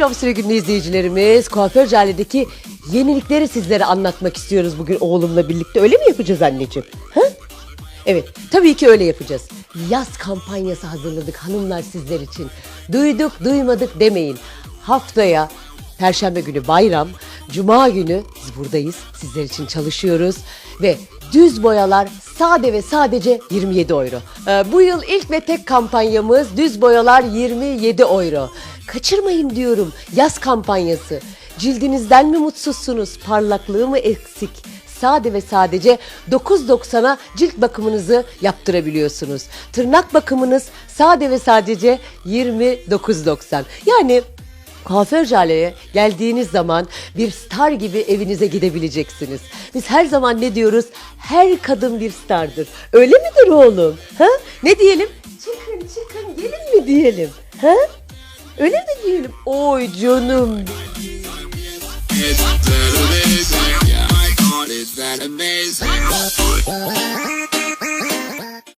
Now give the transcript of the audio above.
Ofis Günü izleyicilerimiz, Kuaför Cale'deki yenilikleri sizlere anlatmak istiyoruz bugün oğlumla birlikte. Öyle mi yapacağız anneciğim? Ha? Evet, tabii ki öyle yapacağız. Yaz kampanyası hazırladık hanımlar sizler için. Duyduk, duymadık demeyin. Haftaya Perşembe günü bayram, Cuma günü biz buradayız. Sizler için çalışıyoruz. Ve düz boyalar sade ve sadece 27 euro. Ee, bu yıl ilk ve tek kampanyamız düz boyalar 27 euro. Kaçırmayın diyorum yaz kampanyası. Cildinizden mi mutsuzsunuz? Parlaklığı mı eksik? Sade ve sadece 9.90'a cilt bakımınızı yaptırabiliyorsunuz. Tırnak bakımınız sade ve sadece 29.90. Yani Kuaför Jale'ye geldiğiniz zaman bir star gibi evinize gidebileceksiniz. Biz her zaman ne diyoruz? Her kadın bir stardır. Öyle midir oğlum? Ha? Ne diyelim? Çıkın çıkın gelin mi diyelim? Ha? Öyle mi diyelim? Oy canım. It's better this.